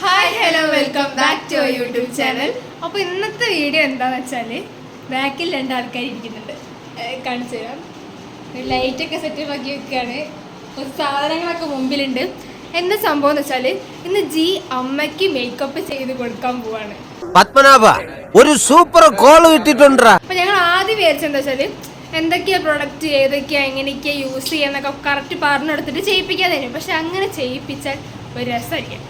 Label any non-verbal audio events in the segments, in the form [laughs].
Hi hello welcome back to YouTube channel അപ്പോൾ ഇന്നത്തെ video എന്താണെന്ന് വെച്ചാൽ ബാക്കിൽ രണ്ട് ആൾക്കാർ ഇരിക്കുന്നുണ്ട്. കാണിച്ചു തരാം. ലൈറ്റൊക്കെ സെറ്റ് ആക്കി വെക്കുകയാണ് കുറച്ച് സാധനങ്ങളൊക്കെ മുമ്പിലുണ്ട്. എന്താ സംഭവം എന്ന് വെച്ചാൽ ഇന്ന് ജി അമ്മയ്ക്ക് മേക്കപ്പ് ചെയ്ത് കൊടുക്കാൻ പോവാണ്. പത്മനാഭ ഒരു സൂപ്പർ കോൾ കിട്ടിട്ടുണ്ട് അപ്പോൾ ഞങ്ങൾ ആദ്യം വിചാരിച്ചെന്താ വെച്ചാൽ വെച്ചാൽ എന്തൊക്കെയാ പ്രൊഡക്റ്റ് ഏതൊക്കെയാ എങ്ങനെയൊക്കെയാ യൂസ് ചെയ്യാന്നൊക്കെ കറക്റ്റ് പറഞ്ഞെടുത്തിട്ട് ചെയ്യിപ്പിക്കാതെ പക്ഷെ അങ്ങനെ ചെയ്യിപ്പിച്ചാൽ ഒരു രസമായിരിക്കും.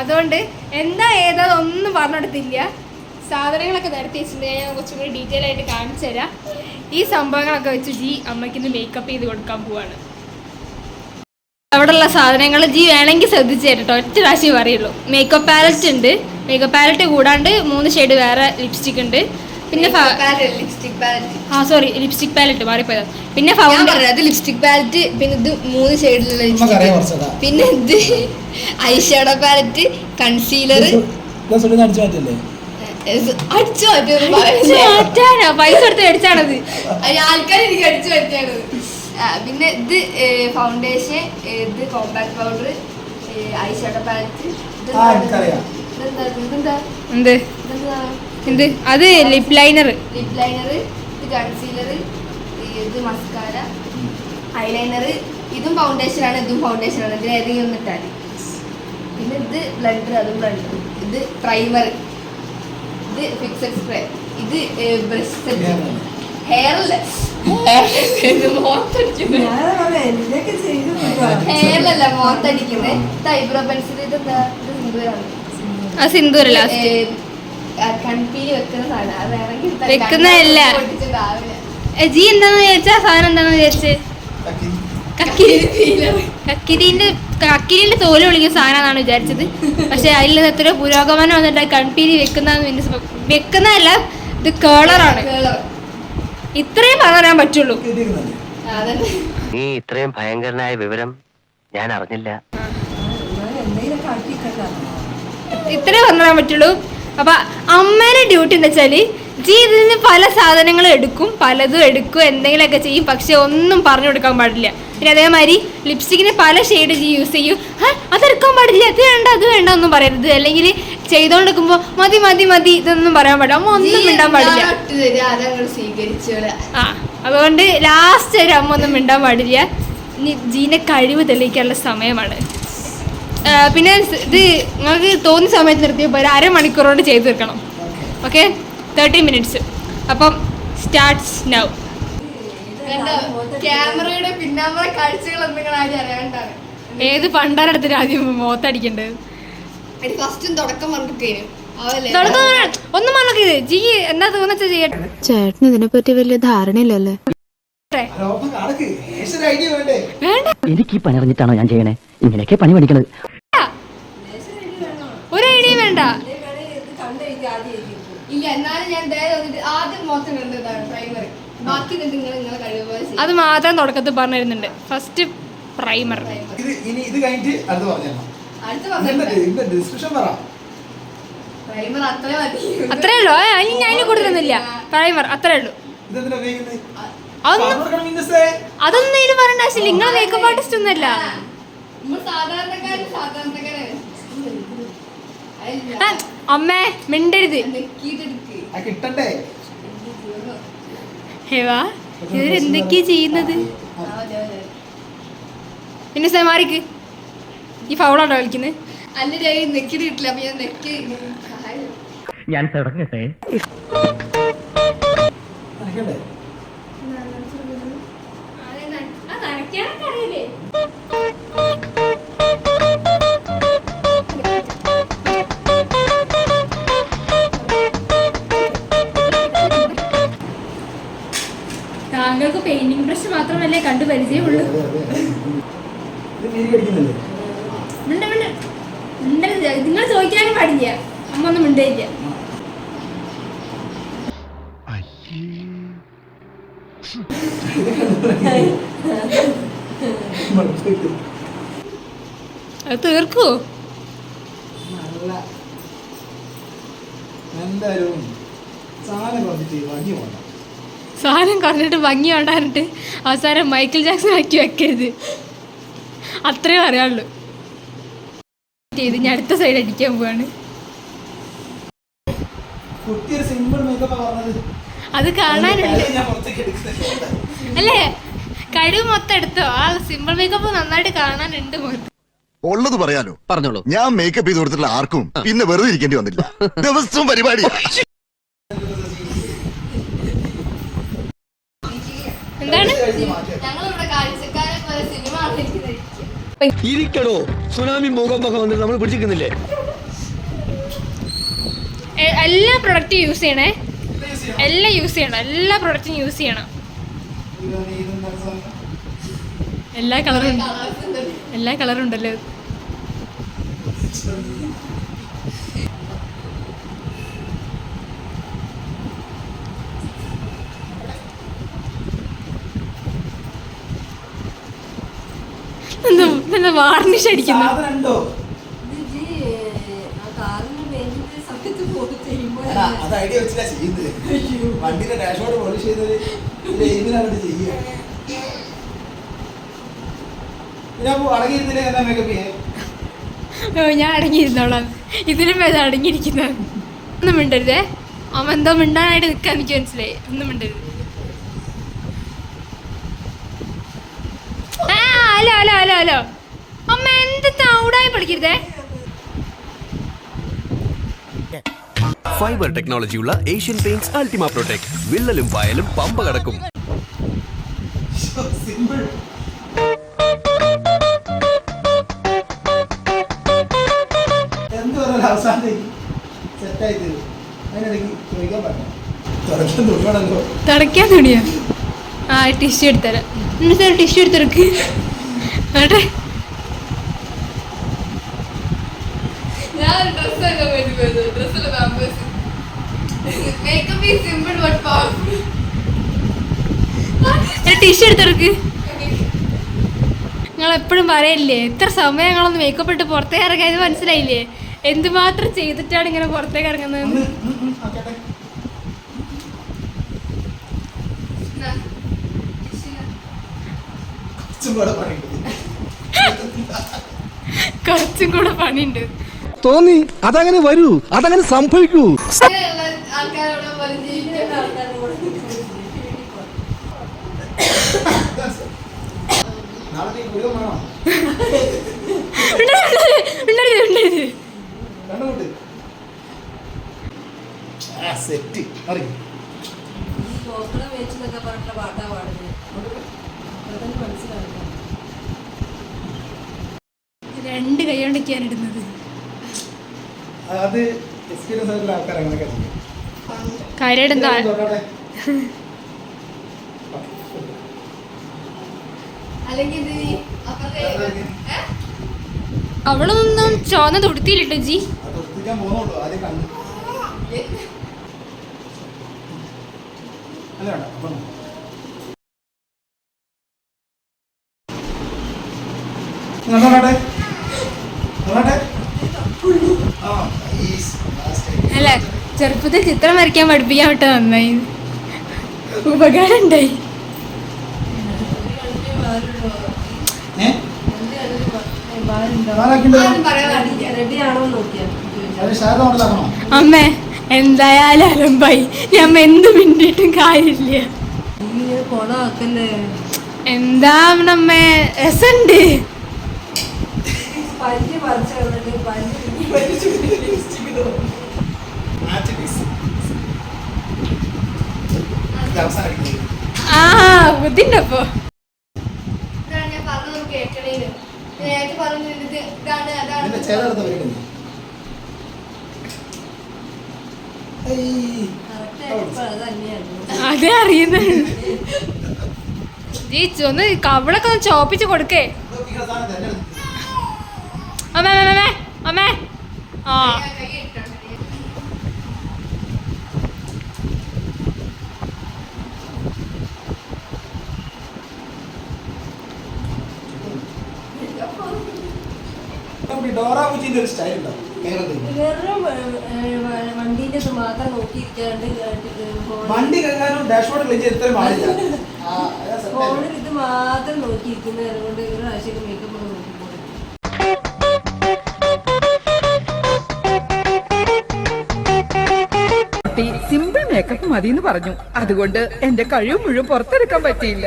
അതുകൊണ്ട് എന്താ ഏതാ ഒന്നും പറഞ്ഞെടുത്തില്ല സാധനങ്ങളൊക്കെ നിരത്തി വെച്ചിട്ടുണ്ട്. ഞാൻ കുറച്ചും കൂടി ഡീറ്റെയിൽ ആയിട്ട് കാണിച്ചു തരാം. ഈ സംഭവങ്ങളൊക്കെ വെച്ച് ജി അമ്മയ്ക്ക് ഇന്ന് മേക്കപ്പ് ചെയ്ത് കൊടുക്കാൻ പോവാണ്. അവിടെയുള്ള സാധനങ്ങൾ ജി വേണമെങ്കിൽ ശ്രദ്ധിച്ചു തരട്ടോ. ഒറ്റ പ്രാവശ്യം പറയുള്ളൂ. മേക്കപ്പ് പാലറ്റ് ഉണ്ട്. മേക്കപ്പ് പാലറ്റ് കൂടാണ്ട് മൂന്ന് ഷെയ്ഡ് വേറെ ലിപ്സ്റ്റിക് ഉണ്ട്. പിന്നെ ലിപ്സ്റ്റിക് പാലറ്റ് ആ സോറി ലിപ്സ്റ്റിക് പാലറ്റ് മാറിപ്പോയത് പിന്നെ അത് ലിപ്സ്റ്റിക് പാലറ്റ് പിന്നെ ഇത് മൂന്ന് ഷെയ്ഡിലുള്ള കുറച്ചതാ. പിന്നെ ഇത് ഐഷാഡോ പാലറ്റ് കൺസീലർ അടിച്ചു പൈസ കൊടുത്ത് അടിച്ചാണത്. ആൾക്കാർ എനിക്ക് അടിച്ചു മാറ്റിയാണ്. പിന്നെ ഇത് ഫൗണ്ടേഷൻ ഇത് കോമ്പാക്ട് പൗഡർ ഐഷാഡോ പാലറ്റ് ആ, ഇതെന്താ? ഇതെന്താ? എന്ത്? ഇതെന്താ? എന്ത്? അത് ലിപ് ലൈനർ ലിപ് ലൈനർ ഇത് കൺസീലർ ഇത് മസ്കാര ഐലൈനർ ഇതും ഫൗണ്ടേഷൻ ആണ് ഇതും ഫൗണ്ടേഷൻ ആണ്. ഇതിൽ ഏതെങ്കിലും ഒന്ന് ഇട്ടാൽ പിന്നെ ഇത് ബ്ലഡർ അതും ബ്ലഡർ ഇത് പ്രൈമർ ഇത് ഫിക്സഡ് സ്പ്രേ ഇത് ബ്രഷ് സെറ്റ് ഹെയർ അല്ല ഹെയറിലല്ല മോത്തടിക്കുന്നത് ഇത് ഐബ്രോ പെൻസിൽ ഇത് എന്താ? ഇത് സിന്ദൂരാണ്. ആ സിന്ദൂര ലാസ്റ്റ് കൺപീലി വെക്കുന്ന സാധനം. അത് വേണമെങ്കിൽ വെക്കുന്നതല്ല. ജി എന്താന്ന് വിചാരിച്ചാ സാധനം എന്താന്ന് വിചാരിച്ച്? കക്കിരി. കക്കിരിന്റെ കക്കിരിന്റെ തോൽ വിളിക്കുന്ന സാധനമാണെന്നാണ് വിചാരിച്ചത്. പക്ഷെ അതിൽ നിന്ന് എത്ര പുരോഗമനം വന്നിട്ട് കൺപീരി വെക്കുന്ന വെക്കുന്നതല്ല ഇത് കേളറാണ്. ഇത്രയും പറയാൻ പറ്റുള്ളൂ. നീ ഇത്രയും ഭയങ്കരനായ വിവരം ഞാൻ അറിഞ്ഞില്ല. ഇത്രയും പറയാൻ പറ്റുള്ളൂ. അപ്പൊ അമ്മേനെ ഡ്യൂട്ടി എന്താ വെച്ചാൽ ജീവിതത്തിൽ നിന്ന് പല സാധനങ്ങളും എടുക്കും പലതും എടുക്കും എന്തെങ്കിലുമൊക്കെ ചെയ്യും പക്ഷെ ഒന്നും പറഞ്ഞു കൊടുക്കാൻ പാടില്ല. പിന്നെ അതേമാതിരി ലിപ്സ്റ്റിക്കിന് പല ഷെയ്ഡ് യൂസ് ചെയ്യും. "ഹ, അതെടുക്കാൻ പാടില്ല അത് വേണ്ട അത് വേണ്ട ഒന്നും പറയരുത്. അല്ലെങ്കിൽ ചെയ്തോണ്ടിരിക്കുമ്പോ മതി മതി മതി ഇതൊന്നും പറയാൻ പാടില്ല. അമ്മ ഒന്നും മിണ്ടാൻ പാടില്ല. ആ അതുകൊണ്ട് ലാസ്റ്റ് ഒരു അമ്മ ഒന്നും മിണ്ടാൻ പാടില്ല. ജീനെ കഴിവ് തെളിയിക്കാനുള്ള സമയമാണ്. പിന്നെ ഇത് നിങ്ങൾക്ക് തോന്നിയ സമയത്ത് നിർത്തിയപ്പോൾ ഒരു അരമണിക്കൂറോട് കൊണ്ട് ചെയ്ത് തീർക്കണം. ഓക്കെ തേർട്ടി മിനിറ്റ്സ് അപ്പം സ്റ്റാർട്ട്സ് നൗ ക്യാമറയുടെ പിന്നാമ്പറ കാഴ്ചകൾ എന്തെങ്കിലും ആദ്യം അറിയാണ്ടാണ്. ഏത് പണ്ടാരെടുത്തിട്ട് ആദ്യം മുഖത്തടിക്കേണ്ടത് അത് ഫസ്റ്റും തുടക്കം പറഞ്ഞിരിക്കേനു അവല്ലേ തുടക്കം പറ- ഒന്നും പറഞ്ഞത് ജി എന്താ തോന്നുന്നത് ചെയ്യട്ടെ? ചേട്ടന് ഇതിനെപ്പറ്റി വലിയ ധാരണയില്ലല്ലേ? എനിക്ക് ഈ പണി അറിഞ്ഞിട്ടാണോ ഞാൻ ചെയ്യണേ? ഇങ്ങനെയൊക്കെ പണി പഠിക്കണത് ഒരു ഐഡിയ വേണ്ട. ഇല്ല എന്നാലും ഞാൻ ആദ്യം മോശം കണ്ടതാണ് പ്രൈമറി ബാക്കി നിങ്ങൾ നിങ്ങളെ കഴിവ് പോലെ അത് മാത്രം തുടക്കത്തിൽ പറഞ്ഞിരുന്നുണ്ട്. First primer. ഇത് ഇനി ഇത് കഴിഞ്ഞിട്ട് അടുത്ത പറഞ്ഞു? അടുത്ത ഡിസ്ക്രിപ്ഷൻ പറ. പ്രൈമർ അത്ര ഉള്ളൂ. ഞാൻ അതിന് കൂടുതലൊന്നുമില്ല പ്രൈമർ അത്രേ ഉള്ളൂ. ഇതെന്തിനാ ഉപയോഗിക്കുന്നത്? അതൊന്നും. ഇതിന് പറയേണ്ട ആവശ്യമില്ല. നിങ്ങൾ മേക്കപ്പ് ആർട്ടിസ്റ്റ് ഒന്നല്ല. അമ്മേ മിണ്ടരുത്. ഹേവാ ഇവരെന്തൊക്കെയാ ചെയ്യുന്നത്. പിന്നെ സെമാറിക്ക് ഈ ഫൗളാണോ കളിക്കുന്നത് ഞാൻ നെക്കിട്ട് കിട്ടില്ല അപ്പൊ ഞാൻ നെക്കി ഞാൻ തുടങ്ങട്ടെ? മിണ്ട പരിചയമുള്ളൂ നിങ്ങൾ ചോദിക്കാനും പാടില്ല. അമ്മ ഒന്നും മിണ്ടില്ല മടുത്തിട്ട്. അത് തീർക്കുവോ നല്ല എന്തായാലും സാധനം വന്നിട്ട് സാധനം കുറഞ്ഞിട്ട് ഭംഗി ഉണ്ടായിട്ട് അവസാനം മൈക്കിൾ ജാക്സൺ ആക്കി വെക്കരുത്. അത്രേ പറയാനുള്ളൂ. ചെയ്ത് ഞാൻ അടുത്ത സൈഡ് അടിക്കാൻ പോവാണ്. അത് കാണാനുണ്ട്. അല്ലേ? കഴിവ് മൊത്തം എടുത്തോ? ആ സിമ്പിൾ മേക്കപ്പ് നന്നായിട്ട് കാണാനുണ്ട് മുഖത്ത് ഉള്ളത് പറയാലോ. പറഞ്ഞോളൂ. ഞാൻ മേക്കപ്പ് ചെയ്ത് കൊടുത്തിട്ടുള്ള ആർക്കും പിന്നെ വെറുതെ ഇരിക്കേണ്ടി വന്നില്ല. [laughs] ദിവസവും പരിപാടി. ഞങ്ങളിവിടെ കാഴ്ചക്കാരെ പോലെ സിനിമ ഇരിക്കണോ സുനാമി ഭൂകമ്പൊക്കെ വന്നിട്ട് നമ്മൾ പിടിച്ചിരിക്കുന്നില്ലേ? എല്ലാ പ്രൊഡക്റ്റും യൂസ് ചെയ്യണേ. എല്ലാം യൂസ് ചെയ്യണം. എല്ലാ പ്രൊഡക്റ്റും യൂസ് ചെയ്യണം. എല്ലാ കളറും ഉണ്ട്. എല്ലാ കളറും ഉണ്ടല്ലോ. എന്താ വാർണിഷ് അടിക്കുന്നു. അത് ഐഡിയ വെച്ചിട്ടാ ചെയ്യുന്നത്. വണ്ടിയുടെ ഡാഷ്ബോർഡ് പോളിഷ് ചെയ്തത് എയിമിലാണ് ചെയ്യുക. ഞാൻ അടങ്ങിയിരുന്നില്ല എന്നാ മേക്കപ്പ് ചെയ്യാൻ? ഓ ഞാൻ അടങ്ങിയിരുന്നോളാം. ഇതിലും ഭേദം അടങ്ങിയിരിക്കുന്ന? ഒന്നും മിണ്ടരുതേ. അവൻ എന്തോ മിണ്ടാനായിട്ട് നിൽക്കാൻ എനിക്ക് മനസ്സിലായി. ഒന്നും മിണ്ടരുത്. ആ ഹലോ ഹലോ ഹലോ ഹലോ. അമ്മ എന്ത് തൗടായി പഠിക്കരുതേ? ഫൈബർ ടെക്നോളജിയുള്ള ഏഷ്യൻ പെയിന്റ്സ് അൾട്ടിമ പ്രൊട്ടക്ട് വിള്ളലും പായലും പമ്പ കടക്കും. തുണിയോ? ആ ടിഷ്യൂ എടുത്തരാം. എന്നിട്ട് ടിഷ്യൂ എടുത്തെടുക്ക് ആട്ടെ. ഞാൻ ഡ്രസ്സൊക്കെ വരുന്നത് ഡ്രസ്സിലെ Pampers makeup is simple but powerful tissue എടുത്തെടുക്ക്. നിങ്ങൾ എപ്പോഴും പറയില്ലേ എത്ര സമയം ഞങ്ങളൊന്ന് മേക്കപ്പ് ഇട്ട് പുറത്തേക്ക് ഇറങ്ങാൻ ഇത് മനസ്സിലായില്ലേ? എന്തുമാത്രം ചെയ്തിട്ടാണ് ഇങ്ങനെ പുറത്തേക്ക് ഇറങ്ങുന്നത്? കുറച്ചും കൂടെ പണിയുണ്ട്. തോന്നി അതങ്ങനെ വരൂ അതങ്ങനെ സംഭവിക്കൂ. സെറ്റ് പോലെ അത് എക്സ്പീരിയൻസ് ആയിട്ടുള്ള ആൾക്കാർ അങ്ങനെയൊക്കെ ചെയ്യും. കാര്യമായിട്ട് എന്താ? അവളൊന്നും ചോന്ന തുടുത്തിയില്ലട്ടോ ജി. നോക്കട്ടെ നോക്കട്ടെ ആ. അല്ല ചെറുപ്പത്തിൽ ചിത്രം വരയ്ക്കാൻ പഠിപ്പിക്കാൻ വിട്ട നന്നായി. ഉപകാരം ഉണ്ടായി അമ്മേ എന്തായാലും അലമ്പായി. ഞാൻ എന്ത് മിണ്ടിട്ടും കാര്യമില്ല. എന്താ അമ്മേ? രസണ്ട്. മാച്ച് പീസ് ഇത് അവസാനം അടിക്കുന്നത് ആ ബുദ്ധിണ്ടപ്പോ ഇതാണ് ഞാൻ പറഞ്ഞത് കേൾക്കണേന് നേരത്തെ പറഞ്ഞു ഇത് ഇതാണ് ഇതിന്റെ വരുന്നത് അതേ അറിയുന്നത് ജി ഒന്ന് കവളൊക്കെ ഒന്ന് ചോപ്പിച്ച് കൊടുക്കേ. അമ്മേ അമ്മേ അമ്മേ അമ്മേ. ആ. സ്റ്റൈൽ ഉണ്ടാവും വെറും വണ്ടി കഴുകാനും ഡാഷ്ബോർഡ് ക്ലീൻ ചെയ്ത് ഇത്രയും പാടില്ല. [laughs] മാത്രം സിമ്പിൾ മേക്കപ്പ് മതി എന്ന് പറഞ്ഞു. അതുകൊണ്ട് എന്റെ കഴിവ് മുഴുവൻ പുറത്തെടുക്കാൻ പറ്റിയില്ല.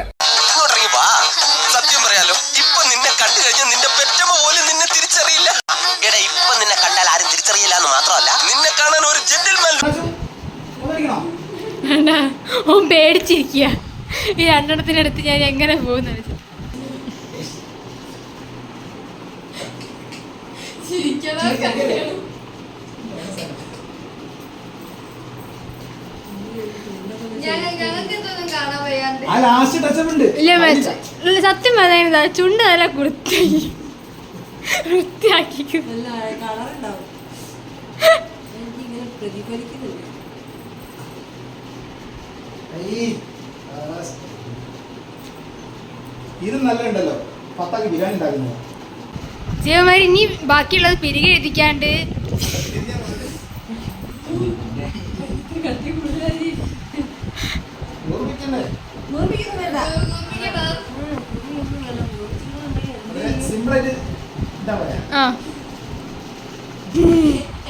വേണ്ട ഓൻ പേടിച്ചിരിക്കുക ഈ രണ്ടെണ്ണത്തിനടുത്ത് ഞാൻ എങ്ങനെ പോകുന്ന ഞങ്ങൾക്ക് ഇതൊന്നും കാണാൻ വയ്യാണ്ട്. ആ ലാസ്റ്റ് ടച്ചപ്പ് ഉണ്ട് ഇല്ല സത്യം പറയുന്നത് ചുണ്ട് നല്ല വൃത്തിയാക്കി കളറുണ്ടാവും. എനിക്കിങ്ങനെ പ്രതിഫലിക്കുന്നില്ല. ഇത് നല്ല ഉണ്ടല്ലോ പത്താക്ക് ബിരിയാണി ഉണ്ടാക്കുന്നത് ജീവന്മാര് ഇനി ബാക്കിയുള്ളത് പിരികെ എഴുതിക്കാണ്ട്.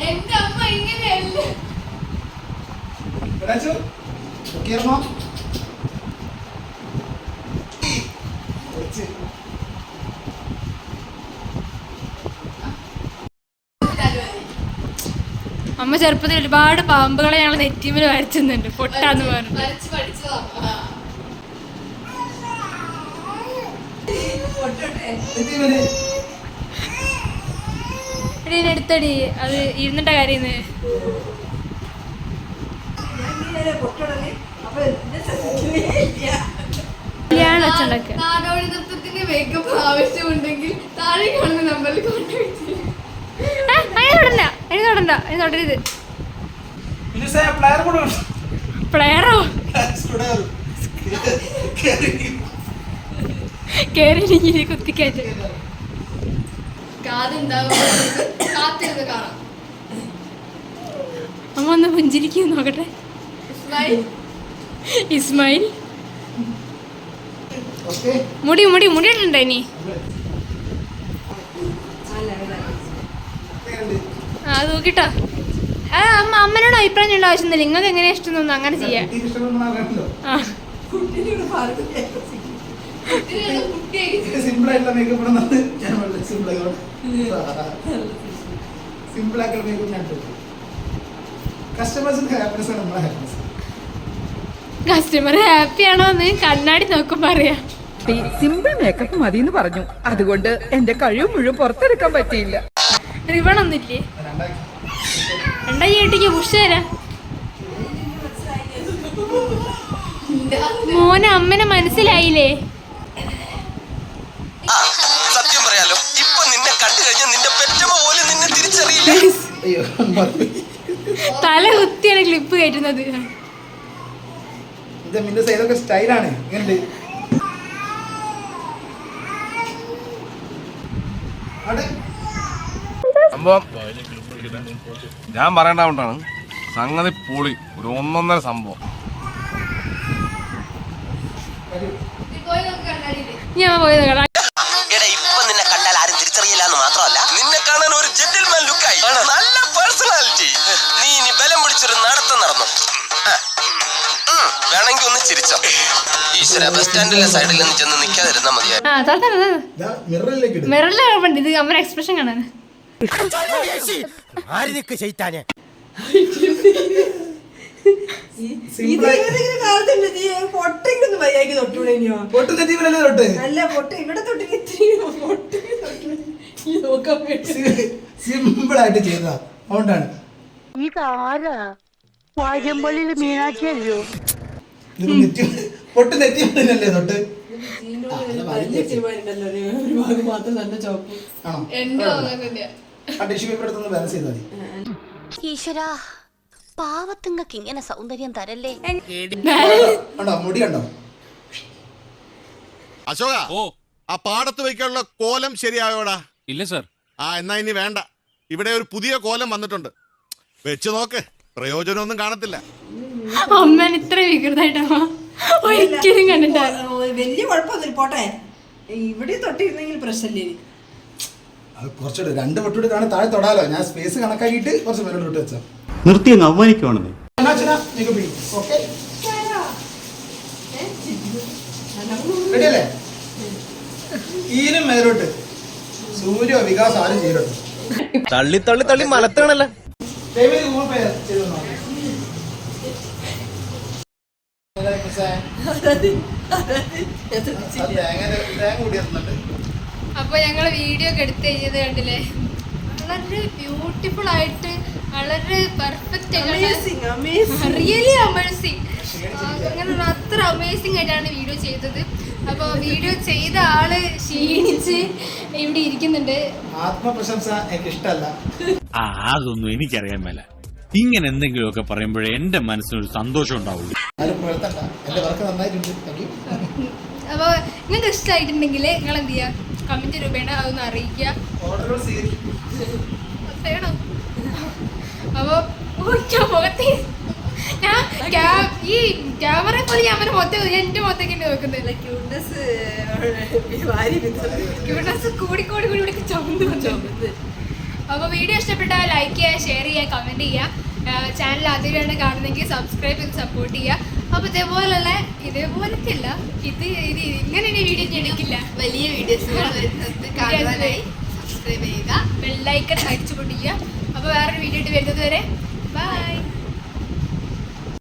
എന്റെ അമ്മ ഇങ്ങനെയല്ല? രാജു അമ്മ ചെറുപ്പത്തിൽ ഒരുപാട് പാമ്പുകളെ ഞങ്ങൾ നെറ്റിമിൽ വരച്ചുന്നുണ്ട്. പൊട്ടാന്ന് പറഞ്ഞു. എടി എടുത്തടി. അത് ഇരുന്നിട്ട കാര്യം അപ്പൊ എന്നെ ശ്രദ്ധിക്കുന്നേ ഇല്ല കല്യാണം വെച്ചുണ്ടാക്കുക നാടോടി മേക്കപ്പ് ആവശ്യമുണ്ടെങ്കിൽ താഴെ കാണുന്ന നമ്പറിൽ കോൺടാക്ട് ചെയ്യും. പ്ലെയറോ. കേറി. കുത്തിക്കയറ്റ്. അമ്മ ഒന്ന് പുഞ്ചിരിക്കും നോക്കട്ടെ. [laughs] ഇസ്മായിൽ. മുടി മുടി മുടിയിട്ടുണ്ടോ ഇനി? ആ നോക്കിട്ടോ. ആ അമ്മ അമ്മനോട് അഭിപ്രായം ചെയ്യേണ്ട ആവശ്യമൊന്നുമില്ല. നിങ്ങൾക്ക് എങ്ങനെ ഇഷ്ടം തോന്നുന്നു അങ്ങനെ ചെയ്യാം. കുട്ടിക്ക് ഇഷ്ടപ്പെടുന്ന കസ്റ്റമേഴ്സിന്റെ ആ. [laughs] ആണ് നമ്മളെ ഹാപ്പിനെസ് ഞാൻ makeup ഞാൻ ഇട്ടു. Customers-ന്റെ happiness ആണ് നമ്മളെ happiness. കസ്റ്റമർ ഹാപ്പി ആണോ എന്ന് കണ്ണാടി നോക്കുമ്പോ അറിയാം. സിമ്പിൾ മേക്കപ്പ് മതി എന്ന് പറഞ്ഞു. അതുകൊണ്ട് എന്റെ കഴിവ് മുഴുവൻ പുറത്തെടുക്കാൻ പറ്റിയില്ല. റിബൺ ഒന്നില്ലേ രണ്ടാക്കി. രണ്ടായി ഏട്ടിക്ക് പുഷ് തരാം. മോനെ അമ്മനെ മനസ്സിലായില്ലേ? സത്യം പറയാലോ ഇപ്പൊ നിന്നെ കണ്ടു കഴിഞ്ഞാൽ നിന്റെ പെറ്റമ്മ പോലും നിന്നെ തിരിച്ചറിയില്ല. തല കുത്തിയാണ് ക്ലിപ്പ് കയറ്റുന്നത്. ഇത് മിന്നു സൈഡൊക്കെ സ്റ്റൈലാണ് ഇങ്ങനെ സംഭവം ഞാൻ പറയേണ്ടതുകൊണ്ടാണ് സംഗതി പൊളി. ഒരു ഒന്നൊന്നര സംഭവം. ഞാൻ പോയത് വേണമെങ്കിൽ ഒന്ന് ചിരിച്ചോ. ഈശ്വര ബസ് സ്റ്റാൻഡിലെ സൈഡിൽ നിന്ന് ചെന്ന് നിൽക്കാതിരുന്നാ മതിയായിരുന്നു. ആ കുഴപ്പമുണ്ട് ഇത് അമ്മ എക്സ്പ്രഷൻ കാണാൻ സിമ്പിൾ ഈ നോക്കാൻ വേണ്ടി. മീനാക്കിയല്ലോ ഇത് നെറ്റി പൊട്ട് നെറ്റി വന്നില്ലല്ലേ തൊട്ട്? ഈശ്വരാ പാവത്തുങ്ങൾക്ക് ഇങ്ങനെ സൗന്ദര്യം തരല്ലേ? കണ്ടോ മുടി കണ്ടോ? അശോക ഓ. ആ പാടത്ത് വയ്ക്കാനുള്ള കോലം ശരിയായോടാ. ഇല്ല സർ. ആ എന്നാ ഇനി വേണ്ട. ഇവിടെ ഒരു പുതിയ കോലം വന്നിട്ടുണ്ട്. വെച്ച് നോക്ക്. പ്രയോജനമൊന്നും കാണത്തില്ല. അമ്മൻ ഇത്ര വികൃതായിട്ടാ ഒരിക്കലും കണ്ടിട്ടില്ല. വലിയ കുഴപ്പമൊന്നുമില്ല. പോട്ടെ. ഇവിടെ തൊട്ടിരുന്നെങ്കിൽ പ്രശ്നമില്ലേ. അത് കുറച്ചുകൂടെ രണ്ട് വട്ടൂടെ കാണാൻ താഴെ തൊടാലോ. ഞാൻ സ്പേസ് കണക്കാക്കിയിട്ട് കുറച്ച് മേലോട്ട് വിട്ട് വെച്ചാ നിർത്തി അങ്ങ് അവമാനിക്കുവാണെന്നേ. അണ്ണാച്ചനാ നിങ്ങൾക്ക് പിടി ഓക്കെ. റെഡി അല്ലേ ഈനും മേലോട്ട്. സൂര്യ വികാസ് ആരും ചെയ്തിട്ടുണ്ട് തള്ളി തള്ളി തള്ളി മലത്താണല്ലോ. ഗൂഗിൾ പേ ചെയ്തു തന്നോ. ഏതാ മിസ്സേ? അത് തേങ്ങ തേങ്ങ കൂടി തന്നിട്ടുണ്ട് അപ്പൊ ഞങ്ങൾ വീഡിയോ ഒക്കെ എടുത്ത് കഴിഞ്ഞത് കണ്ടില്ലേ? വളരെ ബ്യൂട്ടിഫുൾ ആയിട്ട് വളരെ പെർഫെക്റ്റ് റിയലി അമേസിങ് അങ്ങനെ അത്ര അമേസിങ് ആയിട്ടാണ് വീഡിയോ ചെയ്തത്. അപ്പൊ വീഡിയോ ചെയ്ത ആൾ ക്ഷീണിച്ച് ഇവിടെ ഇരിക്കുന്നുണ്ട്. ആത്മപ്രശംസ എനിക്ക് ഇഷ്ടല്ല അതൊന്നും എനിക്കറിയാൻ മേല. ഇങ്ങനെ എന്തെങ്കിലുമൊക്കെ പറയുമ്പോഴേ എന്റെ മനസ്സിനൊരു സന്തോഷം ഉണ്ടാവുള്ളൂ ആരും പുലർത്തണ്ട എന്റെ വർക്ക് നന്നായിട്ടുണ്ട് താങ്ക് യു അപ്പോൾ നിങ്ങൾക്ക് ഇഷ്ടമായിട്ടുണ്ടെങ്കിൽ നിങ്ങൾ എന്ത് ചെയ്യുക കമന്റ് രൂപേണ അതൊന്ന് അറിയിക്കുക. വേണം? അപ്പൊ ഓ, ഞാൻ ഈ ക്യാമറ പോലെ ഞാൻ എന്റെ ക്യൂട്ട്നെസ് ക്യൂട്ട്നെസ് കൂടി കൂടി കൂടി കൂടി ചുമന്ന് അപ്പോൾ വീഡിയോ ഇഷ്ടപ്പെട്ടാൽ ലൈക്ക് ചെയ്യുക ഷെയർ ചെയ്യുക കമന്റ് ചെയ്യുക. ചാനൽ ആദ്യമായിട്ടാണ് കാണുന്നെങ്കിൽ സബ്സ്ക്രൈബ് ചെയ്ത് സപ്പോർട്ട് ചെയ്യുക. അപ്പോൾ ഇതേപോലുള്ള ഇതേപോലത്തെ അല്ല ഇത് ഇത് ഇങ്ങനെ വീഡിയോ ഞാൻ എടുക്കില്ല. വലിയ വീഡിയോസ് സബ്സ്ക്രൈബ് ചെയ്യുക. ബെല്ലൈക്കൺ അടിച്ചു പൊട്ടിക്കുക അപ്പൊ വേറൊരു വീഡിയോ ഇട്ട് വരുന്നത് വരെ. ബൈ